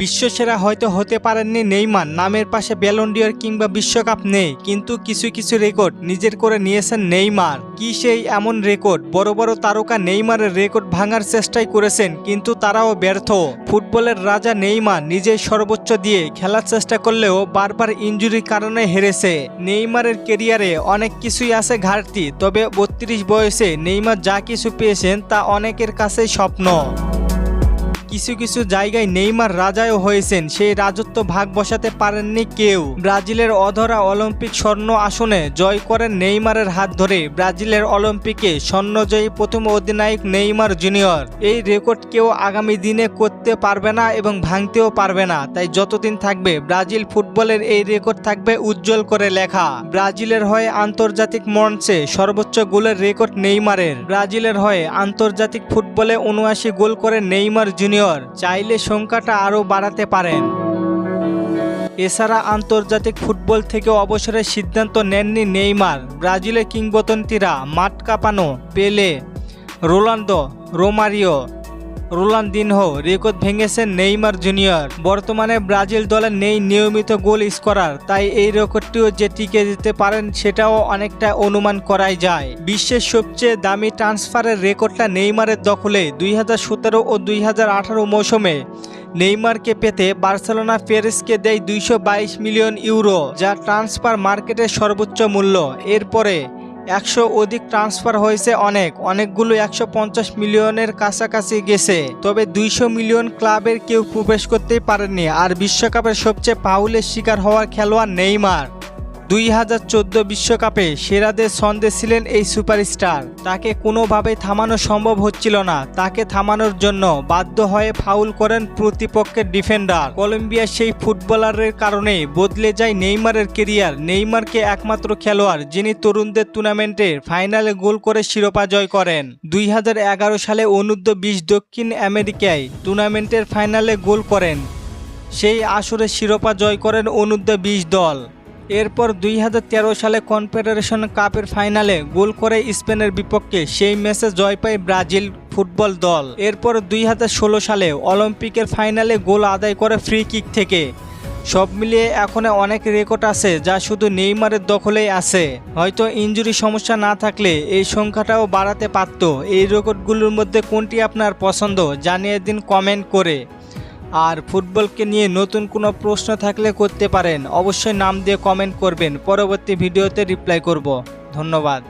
বিশ্বসেরা হয়তো হতে পারেননি নেইমার, নামের পাশে ব্যালন্ডিয়র কিংবা বিশ্বকাপ নেই, কিন্তু কিছু কিছু রেকর্ড নিজের করে নিয়েছেন নেইমার। কি সেই এমন রেকর্ড? বড় বড় তারকা নেইমারের রেকর্ড ভাঙার চেষ্টাই করেছেন, কিন্তু তারাও ব্যর্থ। ফুটবলের রাজা নেইমার নিজেই সর্বোচ্চ দিয়ে খেলার চেষ্টা করলেও বারবার ইঞ্জুরির কারণে হেরেছে। নেইমারের কেরিয়ারে অনেক কিছুই আছে ঘাটতি, তবে বত্রিশ বয়সে নেইমার যা কিছু পেয়েছেন তা অনেকের কাছেই স্বপ্ন। কিছু কিছু জায়গায় নেইমার রাজাও হয়েছেন। সেই রাজত্ব ভাগ বসাতে পারেননি কেউ। ব্রাজিলের অধরা অলিম্পিক স্বর্ণ আসনে জয় করেন নেইমারের হাত ধরে। ব্রাজিলের অলিম্পিকে স্বর্ণজয়ী প্রথম অধিনায়ক নেইমার জুনিয়র। এই রেকর্ড কেউ আগামী দিনে করতে পারবে না এবং ভাঙতেও পারবে না। তাই যতদিন থাকবে ব্রাজিল ফুটবলের এই রেকর্ড থাকবে উজ্জ্বল করে লেখা। ব্রাজিলের হয়ে আন্তর্জাতিক মঞ্চে সর্বোচ্চ গোলের রেকর্ড নেইমারের। ব্রাজিলের হয়ে আন্তর্জাতিক ফুটবলে উনআশি গোল করে নেইমার জুনিয়র। চাইলে সংখ্যাটা আরও বাড়াতে পারেন। এছাড়া আন্তর্জাতিক ফুটবল থেকে অবসরের সিদ্ধান্ত নেননি নেইমার। ব্রাজিলের কিংবদন্তিরা মাঠ কাঁপানো, Pele Ronaldo Romario Ronaldinho record ভেঙেছেন Neymar junior. বর্তমানে ব্রাজিল দলে নেই নিয়মিত গোল স্কোরার, তাই এই রেকর্ডটিও যে টিকে দিতে পারেন সেটাও অনেকটা অনুমান করাই যায়। বিশ্বের সবচেয়ে দামি ট্রান্সফারের রেকর্ডটা নেইমারের দখলে, দুই হাজার সতেরো ও দুই হাজার আঠারো মৌসুমে। নেইমারকে পেতে বার্সেলোনা প্যারিসকে দেয় দুইশো বাইশ মিলিয়ন ইউরো, যা ট্রান্সফার মার্কেটের সর্বোচ্চ মূল্য। এরপরে একশো অধিক ট্রান্সফার হয়েছে অনেক। অনেকগুলো একশো পঞ্চাশ মিলিয়নের কাছাকাছি গেছে। তবে দুইশো মিলিয়ন ক্লাবের কেউ প্রবেশ করতেই পারেননি। আর বিশ্বকাপের সবচেয়ে পাউলের শিকার হওয়ার খেলোয়াড় নেইমার। দুই হাজার চোদ্দ বিশ্বকাপে সেরাদের ছন্দে ছিলেন এই সুপারস্টার। তাকে কোনোভাবে থামানো সম্ভব হচ্ছিল না। তাকে থামানোর জন্য বাধ্য হয়ে ফাউল করেন প্রতিপক্ষের ডিফেন্ডার। কলম্বিয়ার সেই ফুটবলারের কারণে বদলে যায় নেইমারের কেরিয়ার। নেইমারকে একমাত্র খেলোয়াড় যিনি তরুণদের টুর্নামেন্টের ফাইনালে গোল করে শিরোপা জয় করেন। দুই হাজার এগারো সালে অনূর্ধ্ব বিশ দক্ষিণ আমেরিকায় টুর্নামেন্টের ফাইনালে গোল করেন। সেই আসরে শিরোপা জয় করেন অনূর্ধ্ব বিশ দল। এরপর দুই হাজার তেরো সালে কনফেডারেশন কাপের ফাইনালে গোল করে স্পেনের বিপক্ষে সেই ম্যাচে জয় পায় ব্রাজিল ফুটবল দল। এরপর দুই হাজার ষোলো সালে অলিম্পিকের ফাইনালে গোল আদায় করে ফ্রি কিক থেকে। সব মিলিয়ে এখনও অনেক রেকর্ড আছে যা শুধু নেইমারের দখলেই আছে। হয়তো ইঞ্জুরি সমস্যা না থাকলে এই সংখ্যাটাও বাড়াতে পারত। এই রেকর্ডগুলোর মধ্যে কোনটি আপনার পছন্দ জানিয়ে দিন কমেন্ট করে। আর ফুটবলকে নিয়ে নতুন কোনো প্রশ্ন থাকলে করতে পারেন। অবশ্যই নাম দিয়ে কমেন্ট করবেন। পরবর্তী ভিডিওতে রিপ্লাই করব। ধন্যবাদ।